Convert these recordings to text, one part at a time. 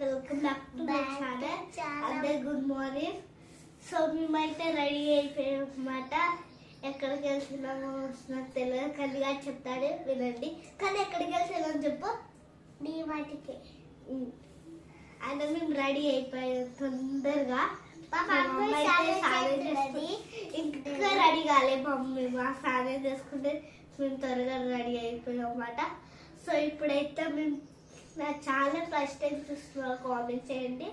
Welcome back to my channel. అందరు good morning so మేమైతే ready అయిపోయాం అనమాట ఎక్కడికి వెళ్తున్నామో నాకు తెలియదు కనిగా చెప్తాడు వినండి. కానీ ఎక్కడికి వెళ్తున్నాం చెప్పు. నీ వాటికి. అయినా మేము రెడీ అయిపోయాం తొందరగా. ఇంకా రెడీ కాలే మమ్మీ. మా స్నానం చేసుకుంటే మేము త్వరగా రెడీ అయిపోయాం అన్నమాట. సో ఇప్పుడైతే మేము నా చాలా ఫస్ట్ టైం చూస్తున్నా కామెంట్ చేయండి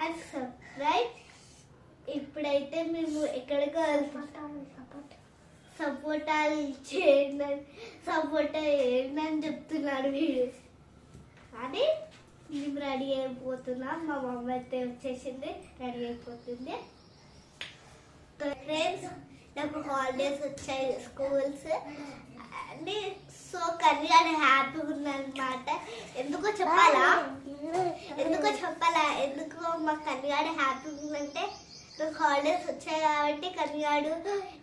అండ్ సబ్స్క్రైబ్ ఇప్పుడైతే మేము ఎక్కడికో వెళ్తున్నాం సపోటాలు చేయండి అని- సపోటా చేయండి అని చెప్తున్నాడు వీడు అని మేము రెడీ అయిపోతున్నాం. మా మమ్మీ అయితే వచ్చేసింది రెడీ అయిపోతుంది. ఫ్రెండ్స్ నాకు హాలిడేస్ వచ్చాయి స్కూల్స్ అండ్ సో కళ్యాణ్ హ్యాపీగా ఉందన్నమాట. ఎందుకో చెప్పాలా? ఎందుకో చెప్పాలా? ఎందుకు మా కన్యాడు హ్యాపీగా ఉందంటే నాకు హాలిడేస్ వచ్చాయి కాబట్టి కన్యాడు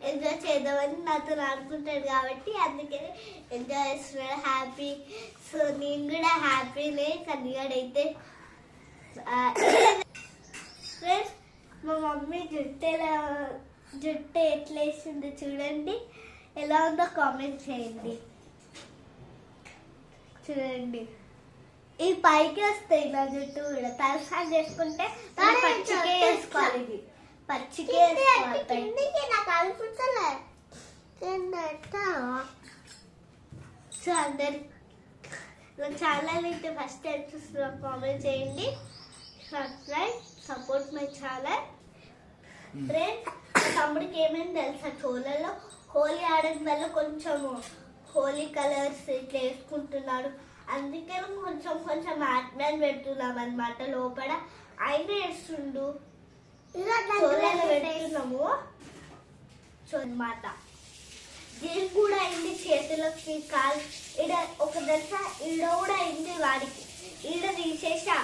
ఎంజాయ్ చేద్దామని నాతో అనుకుంటాడు కాబట్టి అందుకని ఎంజాయ్ చేస్తున్నాడు. హ్యాపీ సో నేను కూడా హ్యాపీనే కన్యాడు అయితే ఫ్రెండ్స్ మా మమ్మీ జుట్టు ఎలా జుట్టు ఎట్లా వేసిందో చూడండి. ఎలా ఉందో కామెంట్ చేయండి. చూడండి. ఈ పైకి వస్తాయి నా జుట్టు కూడా తలసారి చేసుకుంటే పచ్చికే వేసుకోవాలి ఇది. పచ్చికే నాకు అనిపించలే? సో అందరి నా ఛానల్ అయితే ఫస్ట్ టైం చూస్తున్నా కామెంట్ చేయండి. Subscribe support my channel. Friends మా తమ్ముడికి ఏమైంది తెలుసా? చోళలో హోలీ ఆడడం వల్ల కొంచెము హోలీ కలర్స్ ఇట్లా వేసుకుంటున్నాడు. అందుకే కొంచెం కొంచెం మ్యాన్ పెడుతున్నాం అనమాట లోపల. ఆయన వేస్తుండు. పెడుతున్నాము. సో అన్నమాట. దీనికి కూడా అయింది చేతులకి కాలు. ఈడ ఒక దశ ఈడ కూడా అయింది వాడికి. ఈడ తీసేసా.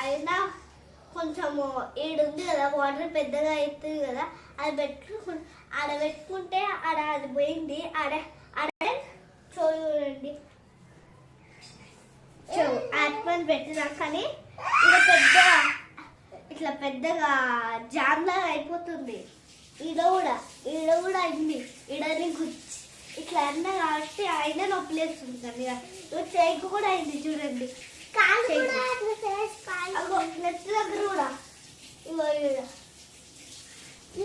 అయినా కొంచెము ఈడుంది కదా వాటర్ పెద్దగా అవుతుంది కదా అది పెట్టుకు ఆడ పెట్టుకుంటే ఆడ అది పోయింది. ఆడ ఆడ చూడండి. ఆత్మని పెట్టినా కానీ ఇక పెద్ద ఇట్లా పెద్దగా జామ్ లాగా అయిపోతుంది. ఈడ కూడా ఈడ కూడా అయింది. ఈడని గుచ్చి. ఇట్లా అన్న కాబట్టి ఆయన నొప్పిలేస్తుంది కానీ ఇక చేయికి కూడా అయింది చూడండి. నెత్తి దగ్గర కూడా. ఇగో ఈడ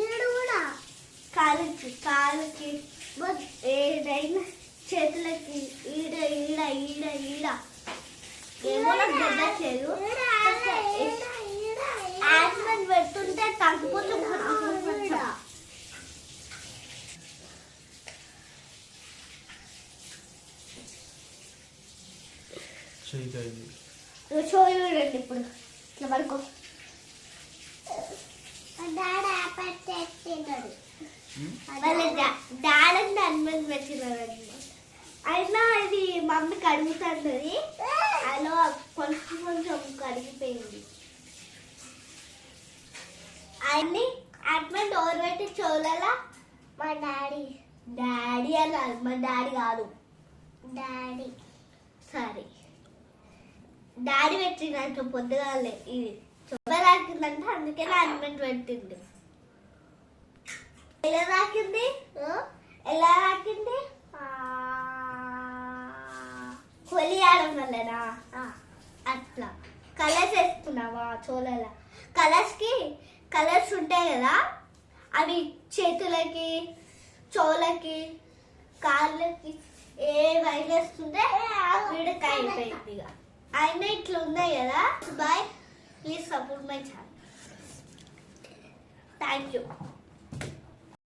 ఈడు కూడా కాలుకి కాలుకి ఏదైనా చేతులకి ఈడ ఈడ ఈడ ఈడ. ఏమో ఈడ. ఆస్మెంట్ పెడుతుంటే తగ్గిపోతుంది చూడండి ఇప్పుడు. ఇట్లా పడుకో మా డాడీ ఆపర్ చేస్తున్నాడు వాళ్ళ డాడీ అన్మెంట్ అయినా ఇది మమ్మీ కడుగుతుంటుంది అలా కొంచెం కొంచెం కడిగిపోయింది అన్ని అట్మెంట్ డోర్ పెట్టి చోలలా మా డాడీ డాడీ అన్నారు మా డాడీ కాదు డాడీ సరే డాడీ పెట్టిందంట పొద్దుగాలే ఇది చొప్ప అందుకే అడ్మెంట్ పెట్టింది. ఎలా రాకింది ఎలా రాకింది? హోలీ ఆడడం వల్లనా? అట్లా. కలర్స్ వేసుకున్నావా చోళల? కలర్స్కి కలర్స్ ఉంటాయి కదా? అవి చేతులకి చోలకి కాళ్ళకి ఏ వేస్తుంటే వీడికి అయిపోయింది ఇక. అయినా ఇట్లా ఉన్నాయి కదా? Bye please support my channel thank you